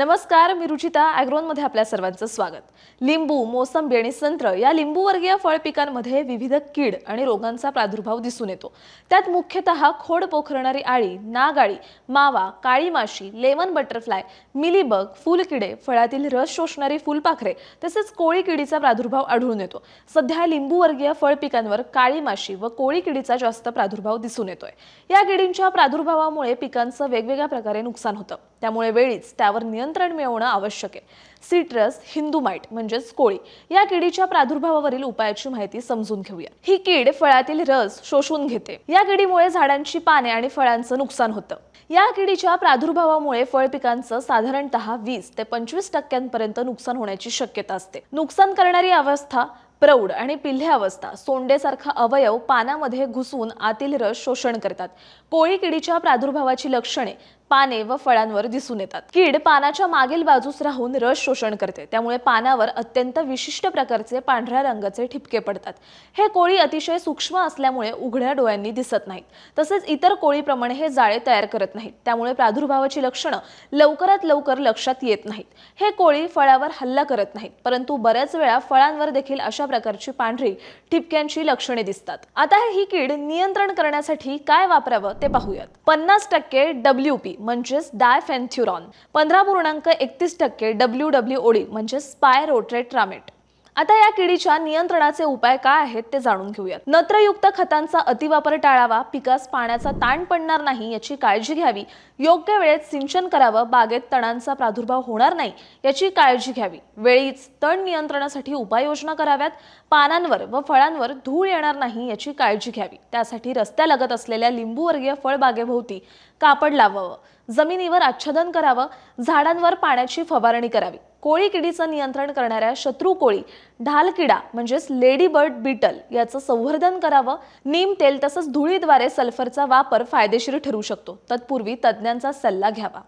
नमस्कार मी रुचिता ॲग्रोनमध्ये आपल्या सर्वांचं स्वागत. लिंबू मोसंबी आणि संत्र या लिंबूवर्गीय फळ पिकांमध्ये विविध कीड आणि रोगांचा प्रादुर्भाव दिसून येतो. त्यात मुख्यतः खोड पोखरणारी आळी नागाळी मावा काळी माशी लेमन बटरफ्लाय मिलीबग फुलकिडे फळातील रस शोषणारी फुलपाखरे तसेच कोळी किडीचा प्रादुर्भाव आढळून येतो. सध्या लिंबूवर्गीय फळ पिकांवर काळी माशी व कोळी किडीचा जास्त प्रादुर्भाव दिसून येतोय. या किडींच्या प्रादुर्भावामुळे पिकांचं वेगवेगळ्या प्रकारे नुकसान होतं. त्यामुळे वेळीच त्यावर नियंत्रण मिळवणं आवश्यक आहे. सिट्रस हिंदुमाइट म्हणजेच कोळी या किडीच्या प्रादुर्भावावरील उपायाची माहिती समजून घेऊया. ही कीड फळातील रस शोषून घेते. या किडीमुळे झाडांची पाने आणि फळांचं नुकसान होतं. या किडीच्या प्रादुर्भावामुळे फळ पिकांचं साधारणतः वीस ते पंचवीस टक्क्यांपर्यंत नुकसान होण्याची शक्यता असते. नुकसान करणारी अवस्था प्रौढ आणि पिल्हे अवस्था सोंडेसारखा अवयव पानामध्ये घुसून आतील रस शोषण करतात. कोळी किडीच्या प्रादुर्भावाची लक्षणे पाने व फळांवर दिसून येतात. कीड पानाच्या मागील बाजूस राहून रस शोषण करते. त्यामुळे पानावर अत्यंत विशिष्ट प्रकारचे पांढऱ्या रंगाचे ठिपके पडतात. हे कोळी अतिशय सूक्ष्म असल्यामुळे उघड्या डोळ्यांनी दिसत नाहीत. तसेच इतर कोळीप्रमाणे हे जाळे तयार करत नाहीत. त्यामुळे प्रादुर्भावाची लक्षणं लवकरात लवकर लक्षात येत नाहीत. हे कोळी फळावर हल्ला करत नाहीत. परंतु बऱ्याच वेळा फळांवर देखील अशा प्रकारची पांढरी ठिपक्यांची लक्षणे दिसतात. आता ही कीड नियंत्रण करण्यासाठी काय वापरावं ते पाहूयात. पन्नास टक्के डब्ल्यू पी. म्हणजेच डायफेन्थ्युरॉन. पंधरा पूर्णांक एकतीस टक्के डब्ल्यू डब्ल्यू ओडी म्हणजे स्पाय रोट्रेट रामेट आता या किडीच्या नियंत्रणाचे उपाय काय आहेत ते जाणून घेऊयात. नत्रयुक्त खतांचा अतिवापर टाळावा पिकास पाण्याचा ताण पडणार नाही याची काळजी घ्यावी. योग्य वेळेत सिंचन करावं बागेत तणांचा प्रादुर्भाव होणार नाही याची काळजी घ्यावी. वेळीच तण नियंत्रणासाठी उपाययोजना कराव्यात. पानांवर व फळांवर धूळ येणार नाही याची काळजी घ्यावी. त्यासाठी रस्त्यालगत असलेल्या लिंबूवर्गीय फळबागेभोवती कापड लावावं. जमिनीवर आच्छादन करावं झाडांवर पाण्याची फवारणी करावी. कोळी किडीचं नियंत्रण करणाऱ्या शत्रू कोळी ढाल किडा म्हणजेच लेडी बर्ड बीटल याचं संवर्धन करावं. नीम तेल तसंच धुळीद्वारे सल्फरचा वापर फायदेशीर ठरू शकतो. तत्पूर्वी तज्ज्ञांचा सल्ला घ्यावा.